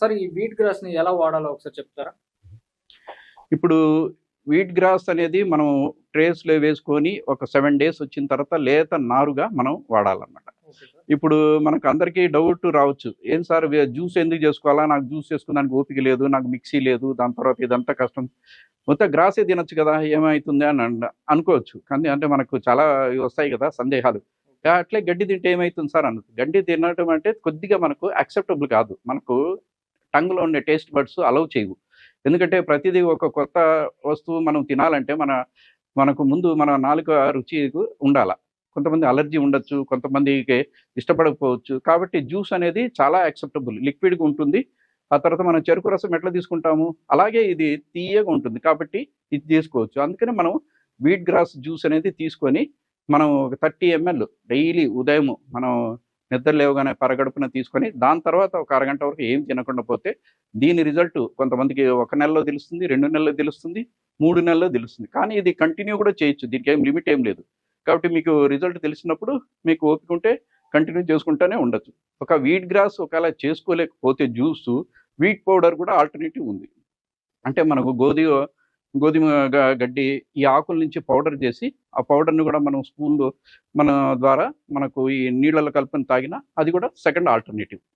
Sir ఈ wheat గ్రాస్ని ఎలా వాడాలో ఒకసారి చెప్తారా? ఇప్పుడు వీట్ గ్రాస్ అనేది మనం ట్రేస్లో వేసుకొని ఒక సెవెన్ డేస్ వచ్చిన తర్వాత లేత నారుగా మనం వాడాలన్నమాట. ఇప్పుడు మనకు అందరికీ డౌట్ రావచ్చు. ఏం సార్ జ్యూస్ ఎందుకు చేసుకోవాలా? నాకు జ్యూస్ చేసుకోవడానికి ఓపిక లేదు నాకు మిక్సీ లేదు దాని తర్వాత ఇదంతా కష్టం. మొత్తం గ్రాసే తినొచ్చు కదా ఏమవుతుంది అని అన్- అనుకోవచ్చు. కానీ అంటే మనకు చాలా వస్తాయి కదా సందేహాలు. అట్లే గడ్డి తింటే ఏమవుతుంది సార్ అన్నది. గడ్డి తినడం అంటే కొద్దిగా మనకు యాక్సెప్టబుల్ కాదు. మనకు టంగ్లో ఉండే టేస్ట్ బడ్స్ అలౌ చేయవు. ఎందుకంటే ప్రతిదీ ఒక కొత్త వస్తువు మనం తినాలంటే మన మనకు ముందు మన నాలుక రుచి ఉండాల. కొంతమంది అలర్జీ ఉండొచ్చు కొంతమందికి ఇష్టపడకపోవచ్చు. కాబట్టి జ్యూస్ అనేది చాలా యాక్సెప్టబుల్. లిక్విడ్గా ఉంటుంది. ఆ తర్వాత మనం చెరుకు రసం ఎట్లా తీసుకుంటాము? అలాగే ఇది తీయగా ఉంటుంది. కాబట్టి ఇది తీసుకోవచ్చు. అందుకని మనం వీట్ గ్రాస్ జ్యూస్ అనేది తీసుకొని మనం ఒక థర్టీ ఎంఎల్ డైలీ ఉదయం మనం నిద్ర లేవగానే పరగడుపున తీసుకొని దాని తర్వాత ఒక అరగంట వరకు ఏం తినకుండా పోతే దీని రిజల్ట్ కొంతమందికి ఒక నెలలో తెలుస్తుంది రెండు నెలల్లో తెలుస్తుంది మూడు నెలల్లో తెలుస్తుంది. కానీ ఇది కంటిన్యూ కూడా చేయొచ్చు. దీనికి ఏం లిమిట్ ఏం లేదు. కాబట్టి మీకు రిజల్ట్ తెలిసినప్పుడు మీకు ఓపిక ఉంటే కంటిన్యూ చేసుకుంటూనే ఉండొచ్చు. ఒక వీట్ గ్రాస్ ఒకవేళ చేసుకోలేకపోతే జ్యూస్ వీట్ పౌడర్ కూడా ఆల్టర్నేటివ్ ఉంది. అంటే మనకు గోధుమ గోధుమ గడ్డి ఈ ఆకుల నుంచి పౌడర్ చేసి ఆ పౌడర్ని కూడా మనం స్పూన్ మన ద్వారా మనకు ఈ నీళ్ళలో కలుపుని తాగినా అది కూడా సెకండ్ ఆల్టర్నేటివ్.